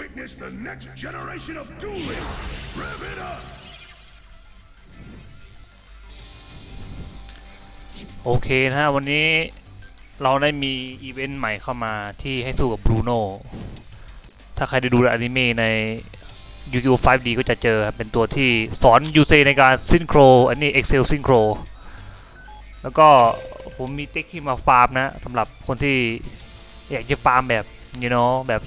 Witness the next generation of dueling. Rev it up. โอเคนะฮะ วันนี้เราได้มีอีเวนต์ใหม่เข้ามาที่ให้สู้กับบรูโน่ ถ้าใครได้ดูอนิเมะใน yu gi oh 5D ก็จะเจอครับเป็นตัวที่สอนยูเซในการซินโคร อันนี้ Excel ซินโคร แล้วก็ผมมีเต็กที่มาฟาร์มนะสำหรับคนที่อยากจะฟาร์มแบบ you know แบบ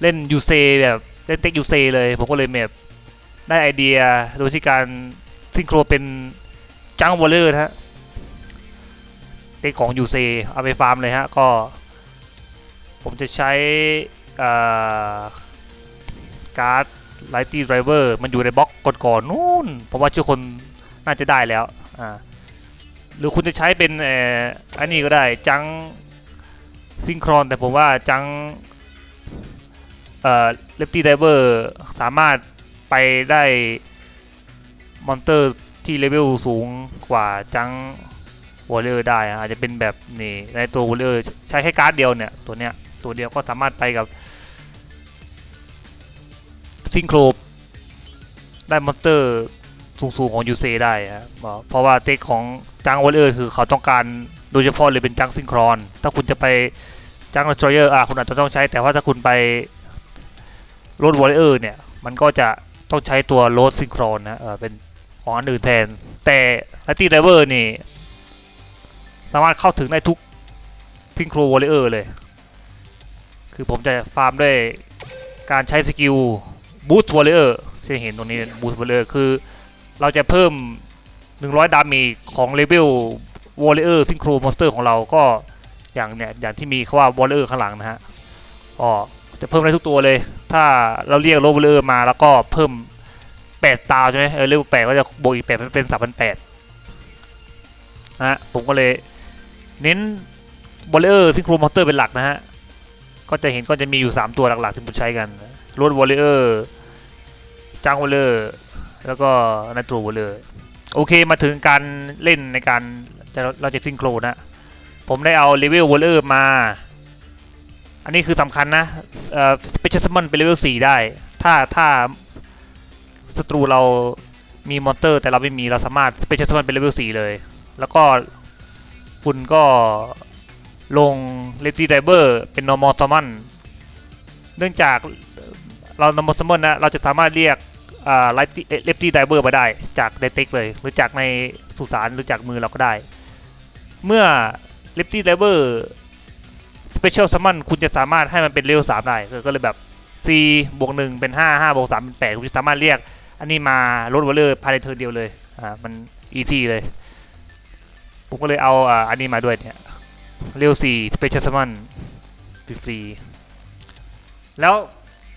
เล่นยูเซแบบเล่นเต็กยูเซเลย ผมก็เลยแบบได้ไอเดียโดยที่การซินโครเป็นจังวอลเลอร์ฮะเด็กของ UC เซเอาไปฟาร์มเลยฮะ ก็ ผมจะใช้การ์ดไลตี้ไดรเวอร์มันอยู่ในบล็อกก่อนๆนู่นผมว่าชื่อคนน่าจะได้แล้วอ่าหรือคุณจะใช้เป็นเอ่ออันนี้ก็ได้จังซิงครอนแต่ผมว่าจัง เลฟตี้ไดเวอร์สามารถไปได้มอนเตอร์ที่เลเวลสูงกว่าจังวอลเลอร์ได้อาจจะเป็นแบบนี่ในตัววอลเลอร์ใช้แค่การ์ดเดียวเนี่ย ตัวเนี้ยตัวเดียวก็สามารถไปกับซิงโครได้มอนเตอร์สูงๆของยูเซได้อะบเพราะว่าเทคของจังวอลเลอร์คือเขาต้องการโดยเฉพาะเลยเป็นจังซิงครอน ถ้าคุณจะไปจังสตรเยอร์อะคุณอาจจะต้องใช้แต่ว่าถ้าคุณไป โรดวอลเลอร์เนี่ย มันก็จะต้องใช้ตัวโรดซิงโครนนะเออเป็นของอันอื่นแทน แต่ลัตตี้ไดเวอร์นี่ สามารถเข้าถึงได้ทุกทิงโครวอลเลอร์เลย คือผมจะฟาร์มด้วยการใช้สกิลบูสต์วอลเลอร์จะเห็นตรงนี้บูสต์วอลเลอร์คือ เราจะเพิ่ม 100 ดาเมจของเลเวลวอลเลอร์ซิงโครมอนสเตอร์ของเราก็อย่างเนี่ยอย่างที่มีคำว่าวอลเลอร์ข้างหลังนะฮะก็จะเพิ่มได้ทุกตัวเลย ถ้าเราเรียกโลวอลเลอร์มาแล้วก็เพิ่ม8ตาวใช่ไหมเออเลเวล8ก็จะบวกอีก8เป็น3,800นะฮะผมก็เลยเน้นบอลเลอร์ซิงโครมอเตอร์เป็นหลักนะฮะ ก็จะเห็นก็จะมีอยู่ 3 ตัวหลักๆที่ผมใช้กันรถวอลเลอร์จังวอลเลอร์แล้วก็นาตรูวอลเลอร์โอเคมาถึงการเล่นในการเราจะซิงโครนะ ผมได้เอาเลเวลวอลเลอร์มา อันนี้คือสำคัญนะเอ่อสเปเชียลซัมมอนเป็นเลเวล4ได้ ถ้าถ้าศัตรูเรามีมอนเตอร์ แต่เราไม่มีเราสามารถสเปเชียลซัมมอนเป็นเลเวล4เลย แล้วก็คุณก็ลงเลตี้ไดเบอร์เป็น normal summon เนื่องจากเรา normal summon นะเราจะสามารถเรียกอ่าเลตี้ไดเบอร์มาได้จากเดต็กเลย หรือจากในสุสานหรือจากมือเราก็ได้ เมื่อเลตี้ไดเบอร์ เปเชียลซัมมอนคุณจะสามารถให้มันเป็นเลเวลสามได้ก็เลยแบบ C บวกหนึ่งเป็นห้าห้าบวกสามเป็นแปดคุณจะสามารถเรียก อันนี้มาลดวอลเลอร์ภายในเทิร์นเดียวเลยอ่ามัน easy เลยผมก็เลยเอาอ่าอันนี้มาด้วยเนี่ยเรียวสี่สเปเชียลซัมมอนฟรีแล้ว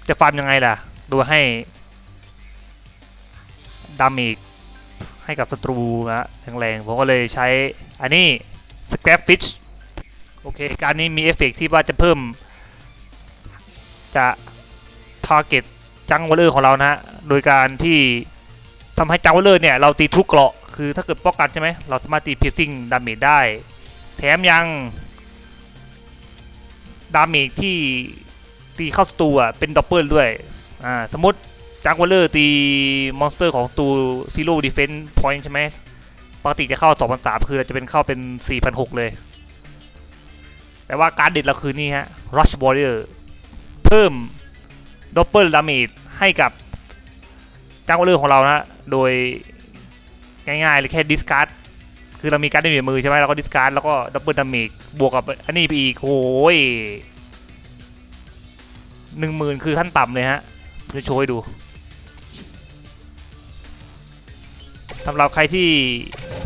จะฟาร์มยังไงล่ะโดยให้ดาเมจให้กับศัตรูนะแรงๆผมก็เลยใช้อันนี้ Scrap Fish โอเคการนี้มีเอฟเฟกต์ที่ว่าจะเพิ่ม จะ target จังวอลเลอร์ของเรานะฮะโดยการที่ทำให้จังวอลเลอร์เนี่ยเราตีทุกเกราะคือถ้าเกิดป้องกันใช่ไหมเราสามารถตี piercing damage ได้ แถมยังดาเมจที่ตีเข้าสตูอะเป็นดับเบิลด้วยอ่าสมมติจังวอลเลอร์ตีมอนสเตอร์ของสตูซีโร่ดีเฟน s ์พอยต์ใช่ไหมปกติจะเข้า2,003คือเราจะเป็นเข้าเป็น4,006เลย แต่ว่าการเด็ดเราคือนี่ฮะ Rush Warrior เพิ่มดับเบิลดาเมจให้กับจังวอลเลอร์ของเรานะโดยง่ายๆเลยแค่ดิสการ์ดคือเรามีการ์ดในมือใช่ไหมเราก็ดิสการ์ดแล้วก็ดับเบิลดาเมจบวกกับอันนี้ไปอีกโอ้ยหนึ่งหมื่นคือขั้นต่ำเลยฮะจะโชว์ให้ดูสำหรับใครที่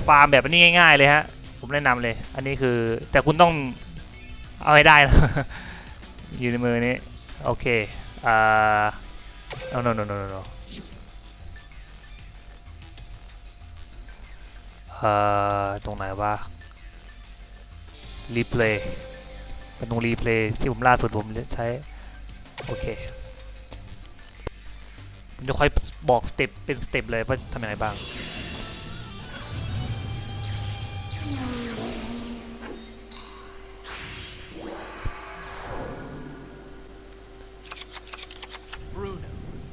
ฟาร์มแบบนี้ง่าย ๆ เลยฮะ ผมแนะนำเลย อันนี้คือแต่คุณต้อง เอาให้ได้นะอยู่ในมือนี้โอเคอ่า no no no no no no เอ่อตรงไหนวะรีเพลย์เป็นตรงรีเพลย์ที่ผมล่าสุดผมใช้ โอเคผมจะค่อยบอกสเต็ปเป็นสเต็ปเลยว่าทำยังไงบ้าง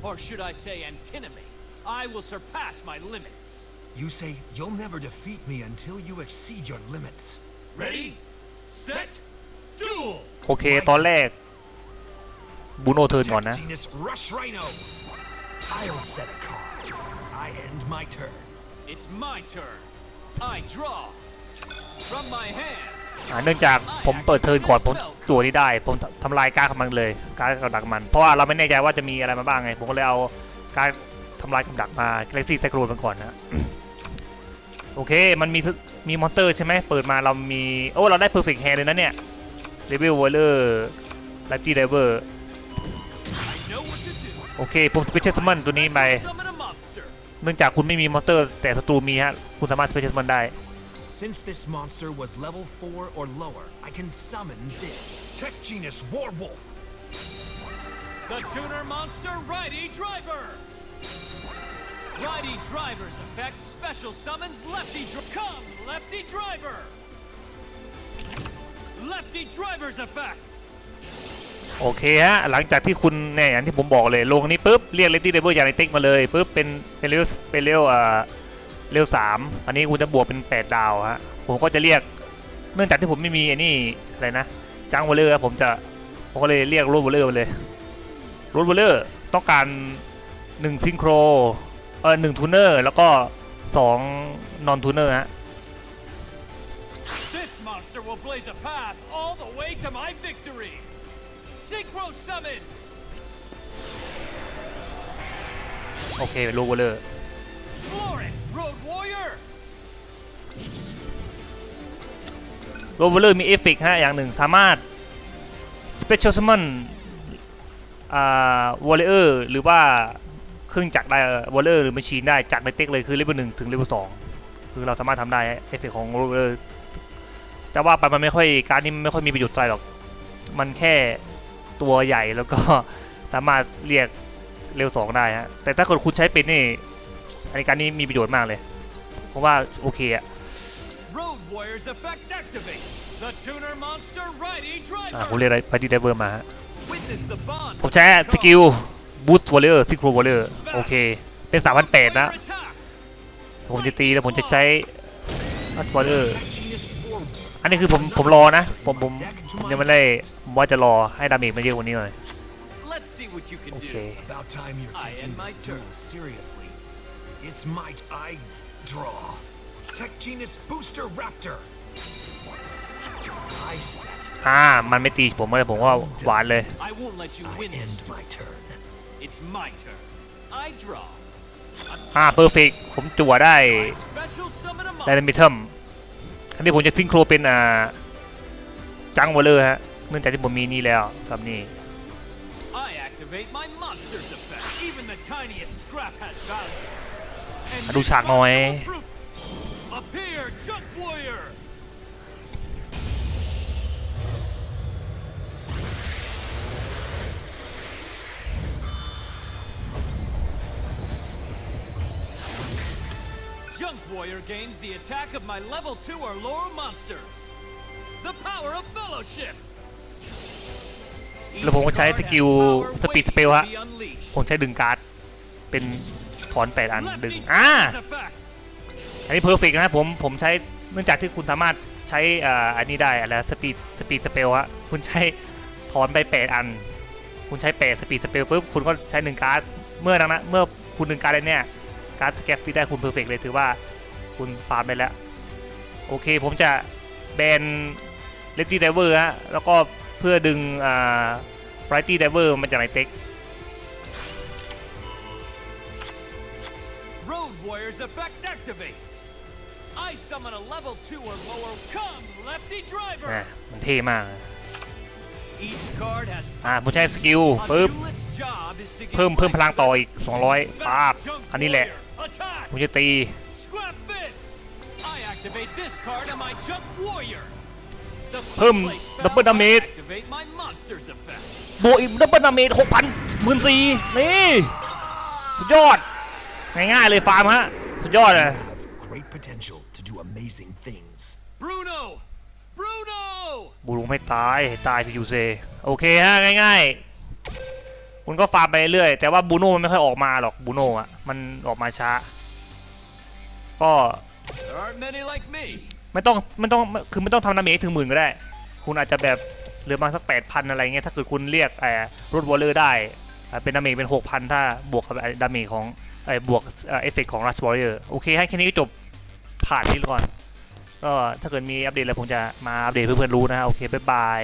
Or should I say antinomy? I will surpass my limits. You say you'll never defeat me until you exceed your limits. Ready, set, duel! โอเค ตอนแรกบูโนเทิร์นก่อนนะ Tech Genus Rush Rhino. I'll set a card. I end my turn. It's my turn. I draw. From my hand, อ่า เนื่องจากผมเปิดเทิร์นก่อนผมตัวนี้ได้ ผมทำลายการดของมันเลย การดกับดักมัน เพราะว่าเราไม่แน่ใจว่าจะมีอะไรมาบ้างไง ผมก็เลยเอาการดทำลายกับดักมา Galaxy c y c l o n มาก่อนนะโอเค มันมีมีมอนเตอร์ใช่ไหมเปิดมาเรามี โอ้ เราได้ Perfect Hand เลยนะเนี่ย Level Warrior l i f e Diver I know what to do. โอเค ผม Special Summon ตัวนี้ไป เนื่องจากคุณไม่มีมอนเตอร์แต่ศัตรูมีฮะ คุณสามารถ Special Summon ได้ Since this monster was level 4 or lower, I can summon this. Tech Genus Warwolf. The tuner monster Righty Driver. Righty Driver's effect special summons Lefty Dri- Come, Lefty Driver. Lefty Driver's effect. โอเคฮะ หลังจากที่คุณเนี่ยอย่างที่ผมบอกเลย ลงนี้ปุ๊บ เรียกเลดี้เดเบิลอย่างในติ๊กมาเลยปุ๊บ เป็นเป็นเรลเป็นเรลอ่า เรลสามอันนี้คุณจะบวกเป็น 8 ดาวฮะผมก็จะเรียกเนื่องจากที่ผมไม่มีไอ้นี่อะไรนะจังวอลเลอร์ผมจะผมก็เลยเรียกรูดวอลเลอร์มาเลยรูดวอลเลอร์ต้องการ1ซิงโครเออหนึ่งทูเนอร์แล้วก็2นอนทูเนอร์ฮะ This monster will blaze a path all the way to my victory. Synchro summon. โอเคเป็นรูดวอลเลอร์ Floor it, Road Warrior. โรเวอร์มีเอฟเฟกต์ฮะอย่างหนึ่งสามารถ Special Summon อ่าวอลเลอร์หรือว่าเครื่องจักรได้วอลเลอร์หรือม c ชีนได้จากในเต็กเลยคือเลเวลหนึ่งถึงเลเวลสองคือเราสามารถทำได้เอฟเฟกต์ของโรเวอร์แต่ว่าไปมันไม่ค่อยการนี้ไม่ค่อยมีประโยชน์อะไรหรอก มันแค่ตัวใหญ่แล้วก็สามารถเรียกเร็วสองได้ฮะแต่ถ้าคนคุณใช้เป็นนี่ อันนี้การนี้มีประโยชน์มากเลย เพราะว่าโอเคอะ Road Warrior's effect activates. The tuner monster Righty อะ Driver. ผมเรียกอะไรไปดีไดเวอร์มาฮะ Witness the bond. ผมใช้สกิลบูสต์วอลเลอร์ซิโครวอลเลอร์โอเค เป็น3 0 0 8นะ Warrior attacks. ผมจะตีแล้วผมจะใช้อัตวอลเลอร์ Tech Genus Warwolf. อันนี้คือผมผมรอนะ ผมผมผมยังไม่ได้ผมว่าจะรอให้ดาเมจมันเยอะกว่านี้หน่อย Let's see what you can โอเค do. About time you're I taking end my this turn. duel seriously. It's my t- I draw. Tech Genus Booster Raptor. I set. อ่า มันไม่ตีผมเลยผมว่าหวานเลย I won't let you I win this. end my turn. It's my turn. I draw. อ่าเพอร์เฟกผมจั่วได้ I special summon a ไดนามิ monster. ทัมอันนี้ผมจะซิงโครเป็นอ่าจังวอลเลอร์ฮะ เนื่องจากที่ผมมีนี่แล้วกับนี่ I activate my monster's effect. Even the tiniest scrap has value. And มาดู this ฉากหน่อย monster will prove- Appear, Junk Warrior. Junk Warrior gains the attack of my level 2 or lower monsters. The power of fellowship. แล้วผมก็ใช้สกิล Power สปีดสเปล waiting ฮะ to be unleashed. ผมใช้ดึงการ์ดเป็น ถอนแปดอันดึงอ่าอันนี้เพอร์เฟกนะผมผมใช้เนื่องจากที่คุณสามารถใช้อ่าอันนี้ได้อะไรสปีดสปีดสเปลฮะคุณใช้ถอนไปแปดอัน คุณใช้แปดสปีดสเปลปุ๊บคุณก็ใช้หนึ่งการ์ดเมื่อดังนั้นเมื่อคุณหนึ่งการ์ดเนี่ยการ์ดสแกปที่ได้คุณเพอร์เฟกเลยถือว่าคุณฟาร์มได้แล้ว โอเคผมจะแบนเลฟตี้ไดเวอร์ฮะแล้วก็เพื่อดึงอ่าไรตี้ไดเวอร์มาจากในเต็ก Warrior's effect activates. I summon a level 2 or lower. Come, Lefty นะ Driver. มันเท่มาก Each card has อ่าผมใช้สกิล a ปุ๊บ duelist's job is to get เพิ่ม เพิ่มพลังต่อ life อีก 200ป๊าบ back. Junk อันนี้แหละ Warrior. Attack. ผมจะตี Scrap Fist. I activate this card on my Junk Warrior. The เพิ่ม play spell, double damage. I activate my monster's effect. บวกอีกดับเบิลดาเมจหกพันหมื่นสี่นี่ สุดยอด ง่ายๆเลยฟาร์มฮะ สุดยอดเลย have great potential to do amazing things. Bruno. Bruno. บูรุงไม่ตายตายสิยูเซ โอเคฮะ ง่ายคุณก็ฟาร์มไปเรื่อยแต่ว่าบูโน่มันไม่ค่อยออกมาหรอกบูโน่อะมันออกมาช้า ก็ There aren't many like me. ไม่ต้องไม่ต้องคือไม่ต้องทำดาเมจให้ถึงหมื่นก็ได้ คุณอาจจะแบบเหลือมาสักแปดพันอะไรเงี้ยถ้าเกิดคุณเรียกไอ้รถวอลเลอร์ได้อ่าเป็นดาเมจเป็นหกพันถ้าบวกกับไอ้ดาเมจของไอ้ บวกเอ่อเฟเฟกของรัชวอลเลอร์โอเค ให้แค่นี้จบผ่านนี้ก่อน ก็ถ้าเกิดมีอัปเดตอะไรผมจะมาอัปเดตเพื่อนๆรู้นะโอเค บ๊ายบาย